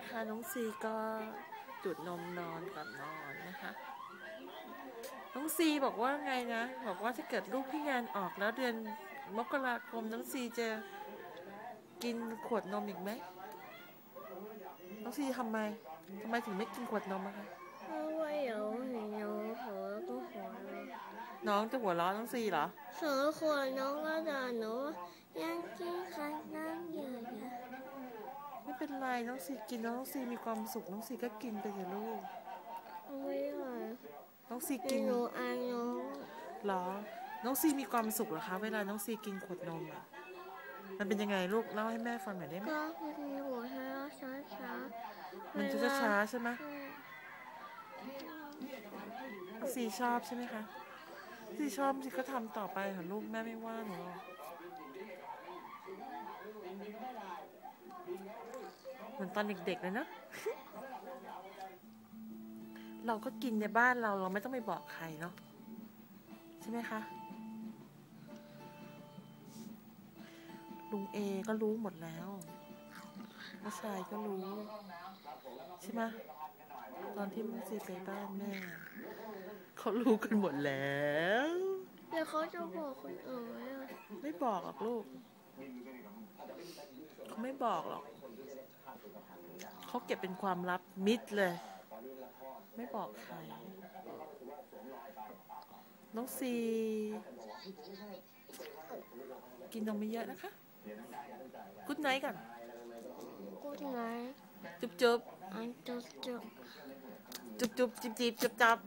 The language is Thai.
นะคะ น้องซีก็จุดนมนอนก่อนนอนนะคะ น้องซีบอกว่าไงนะ บอกว่าถ้าเกิดลูกพี่งานออกแล้วเดือนมกราคมน้องซีจะกินขวดนมอีกไหมน้องซีทำไมทำไมถึงไม่กินขวดนมอะคะเพราะว่าเดี๋ยวหนูหัวก็หัวน้องจะหัวเราะน้องซีเหรอเสองขวดน้องก็จะน เป็นไรน้องซีกินแล้วน้องซีมีความสุขน้องซีก็กินไปเถอะลูกไม่ไหวน้องซีไม่กินหนูอายน้องเหรอ น้องซีมีความสุขเหรอคะ เวลาน้องซีกินขวดนมอะมันเป็นยังไงลูกเล่าให้แม่ฟังหน่อยได้ไหมก็คือหัวเราะช้าๆมันจะช้าๆใช่ไหมใช่น้องซีชอบใช่ไหมคะซีชอบซีก็ทำต่อไปค่ะลูกแม่ไม่ว่าหนูหรอกเห มือนตอนเด็กๆเลยเนอะเราก็กินในบ้านเราเราไม่ต้องไปบอกใครเนาะใช่ไหมคะ ลุงเอก็รู้หมดแล้วน้าชายก็รู้ ใช่ไหมตอนที่มึงซีไปบ้านแม่ เขารู้กันหมดแล้วเดี๋ยวเขาจะบอกคนอื่นไหมอะไม่บอกหรอกลูก เขาไม่บอกหรอก เขาเก็บเป็นความลับมิดเลย ไม่บอกใคร น้องซี กินนมไม่เยอะนะคะ กุ๊ดไนท์ก่อนกูไหนจุบจุบอันจุดจุดจุบจุบจิบจิบจับจับ